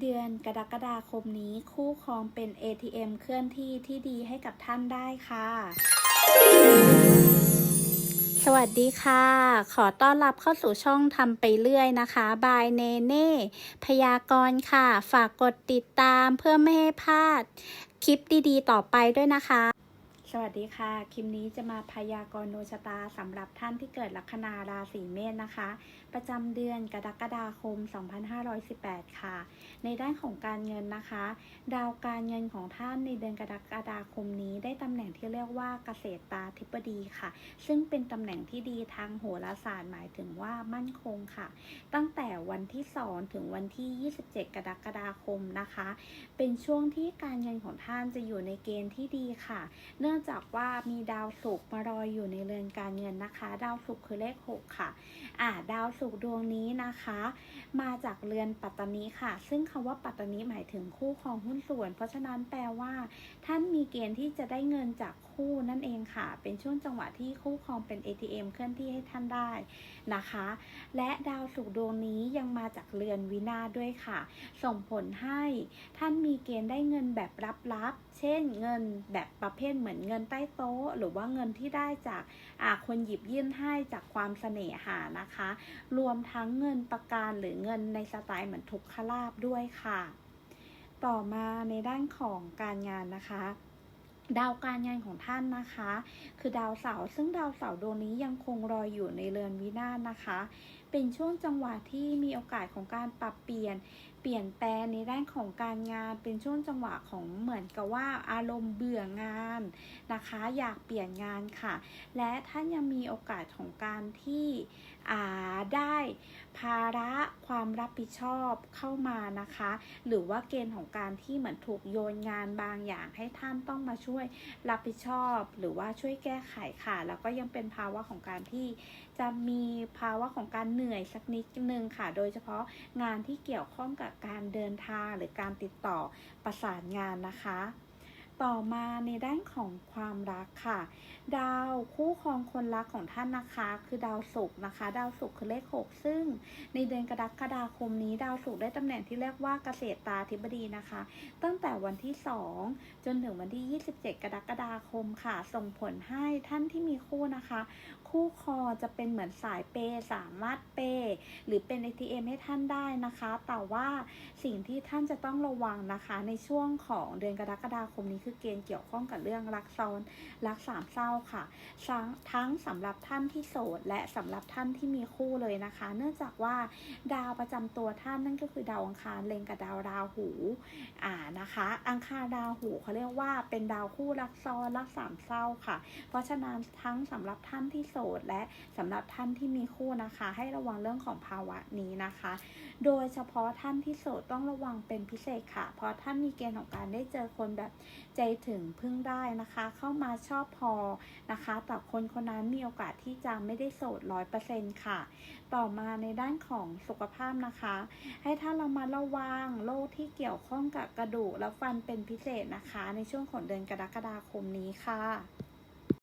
เดือนกรกฎาคมนี้คู่ครองเป็น ATM เคลื่อนที่ที่ดีให้กับท่านได้ค่ะ สวัสดีค่ะ ขอต้อนรับเข้าสู่ช่องทำไปเรื่อยนะคะบายเนเน่พยากรณ์ค่ะ ฝากกดติดตามเพื่อไม่ให้พลาดคลิปดีๆ ต่อไปด้วยนะคะ สวัสดีค่ะ คลิปนี้จะมาพยากรณ์ดวงชะตาสำหรับท่านที่เกิดลัคนาราศีเมษนะคะ ประจำเดือนกรกฎาคม 2518 ค่ะ ในด้านของการเงินนะคะ ดาวการเงินของท่านในเดือนกรกฎาคมนี้ ได้ตำแหน่งที่เรียกว่าเกษตรตาธิบดีค่ะ ซึ่งเป็นตำแหน่งที่ดีทางโหราศาสตร์หมายถึงว่ามั่นคงค่ะ ตั้งแต่วันที่ 2 ถึงวันที่ 27 กรกฎาคมนะคะ เป็นช่วงที่การเงินของท่านจะอยู่ในเกณฑ์ที่ดีค่ะ เนื่ององจากว่ามีดาวศุกร์มารอยอยู่ในเรือนการเงินนะคะ ดาวศุกร์คือเลข 6 ค่ะอ่าดาวศุกร์ดวงนี้นะคะ มาจากเรือนปัตตานีค่ะ ซึ่งคำว่าปัตตานีหมายถึงคู่ครองหุ้นส่วน เพราะฉะนั้นแปลว่า ท่านมีเกณฑ์ที่จะได้เงินจากคู่นั่นเองค่ะ เป็นช่วงจังหวะที่คู่ครองเป็น ATM เคลื่อนที่ให้ท่านได้นะคะ และดาวศุกร์ดวงนี้ยังมาจากเรือนวินาด้วยค่ะ ส่งผลให้ท่านมีเกณฑ์ได้เงินแบบลับๆ เช่นเงินแบบประเภทเหมือนเงินใต้โต๊ะ หรือว่าเงินที่ได้จากอาคนหยิบยื่นให้จากความเสน่หานะคะ รวมทั้งเงินประกันหรือเงินในสไตล์เหมือนทุกขลาบด้วยค่ะ ต่อมาในด้านของการงานนะคะดาวการงานของท่านนะคะ คือดาวเสาร์ซึ่งดาวเสาร์ดวงนี้ยังคงรอยอยู่ในเรือนวินาศนะคะ เป็นช่วงจังหวะที่มีโอกาสของการปรับเปลี่ยนเปลี่ยนแปลงในด้านของการงานเป็นช่วงจังหวะของเหมือนกับว่าอารมณ์เบื่องานนะคะ อยากเปลี่ยนงานค่ะ และท่านยังมีโอกาสของการที่อ่าได้ภาระความรับผิดชอบเข้ามานะคะ หรือว่าเกณฑ์ของการที่เหมือนถูกโยนงานบางอย่างให้ท่านต้องมาช่วยรับผิดชอบ หรือว่าช่วยแก้ไขค่ะ แล้วก็ยังเป็นภาวะของการที่จะมีภาวะของการเหนื่อยสักนิดนึงค่ะ โดยเฉพาะงานที่เกี่ยวข้องกับการเดินทางหรือการติดต่อประสานงานนะคะ ต่อมาในด้านของความรักค่ะ ดาวคู่ครองคนรักของท่านนะคะ คือดาวศุกร์นะคะ ดาวศุกร์คือเลข6ซึ่ง ในเดือนกรกฎาคมนี้ ดาวศุกร์ได้ตำแหน่งที่เรียกว่าเกษตรตาธิบดีนะคะ ตั้งแต่วันที่2จนถึงวันที่ 27 กรกฎาคมค่ะ ส่งผลให้ท่านที่มีคู่นะคะ คู่ครอจะเป็นเหมือนสายเปย์สามารถเปย์หรือเป็น ATM ให้ท่านได้นะคะ แต่ว่าสิ่งที่ท่านจะต้องระวังนะคะ ในช่วงของเดือนกรกฎาคมนี้คือเกณฑ์เกี่ยวข้องกับเรื่องรักซ้อนรักสามเศร้าค่ะ ทั้งทั้งสำหรับท่านที่โสด และสำหรับท่านที่มีคู่เลยนะคะ เนื่องจากว่าดาวประจำตัวท่านนั่นก็คือดาวอังคารเล็งกับดาวราหูอ่านะคะ อังคารราวหูเขาเรียกว่าเป็นดาวคู่รักซ้อนรักสามเศร้าค่ะ เพราะฉะนั้นทั้งสำหรับท่านที่โสด และสำหรับท่านที่มีคู่นะคะ ให้ระวังเรื่องของภาวะนี้นะคะ โดยเฉพาะท่านที่โสดต้องระวังเป็นพิเศษค่ะ เพราะท่านมีเกณฑ์ของการได้เจอคนแบบใจถึงพึ่งได้นะคะ เข้ามาชอบพอนะคะ แต่คนคนนั้นมีโอกาสที่จะไม่ได้โสดร้อยเปอร์เซ็นต์ค่ะ ต่อมาในด้านของสุขภาพนะคะ ให้ท่านเรามาระวังโรคที่เกี่ยวข้องกับกระดูกและฟันเป็นพิเศษนะคะ ในช่วงของเดือนกรกฎาคมนี้ค่ะ